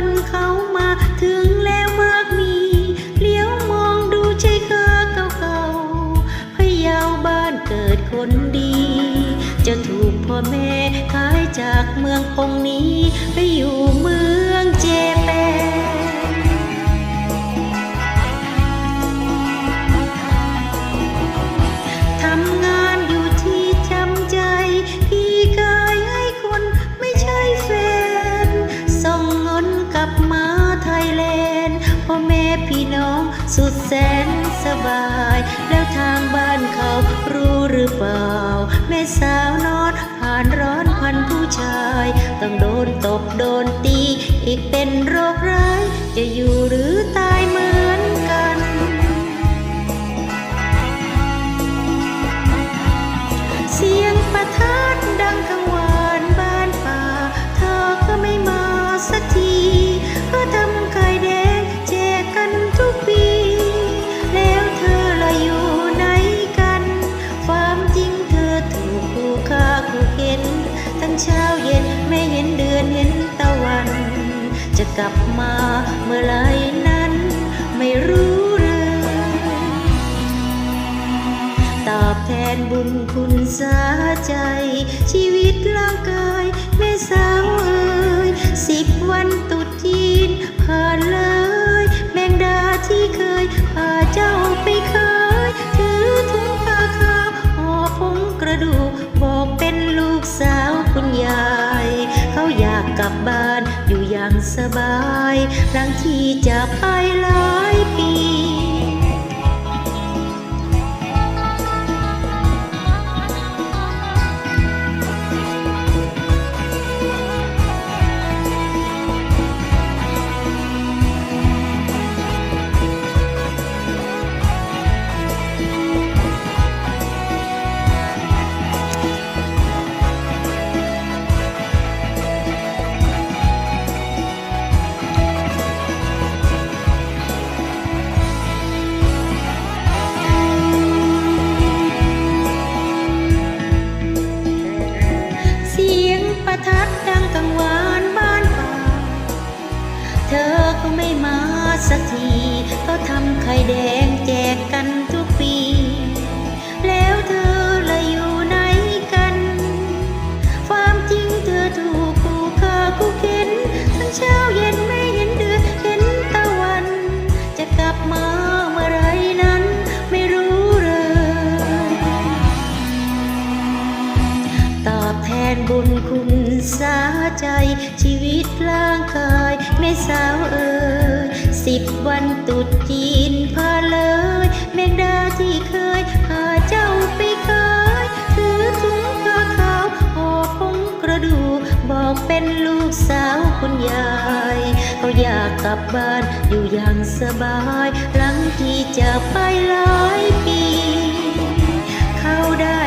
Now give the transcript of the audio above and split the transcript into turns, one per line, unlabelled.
คนเขามาถึงแล้วมากมีเลี้ยวมองดูใช่เคอเก่าๆพะเยาวบ้านเกิดคนดี จะถูกพ่อแม่ขายจากเมืองคงนี้ไปอยู่เมือง่พี่น้องสุดแสนสบาย แล้วทางบ้านเขารู้หรือเปล่า แม่สาวนอนผ่านร้อนพันผู้ชาย ต้องโดนตบโดนตี อีกเป็นโรคร้าย จะอยู่หรือตาย จะกลับมาเมื่อไรนั้นไม่รู้เลย ตอบแทนบุญคุณสาใจ ชีวิตร่างกาย แม่สาวเอ๋ยสิบวันตัว บายบางที่จะไปแลา ไม่มาสักที ก็ทำไข่แดง วันตุดจีนพาเลยแมงดาที่เคยพาเจ้าไปขายถือถุงผ้าขาวห่อผงกระดูกบอกเป็นลูกสาวคุณยายเขาอยากกลับบ้านอยู่อย่างสบาย หลังที่จากไปหลายปี เขาได้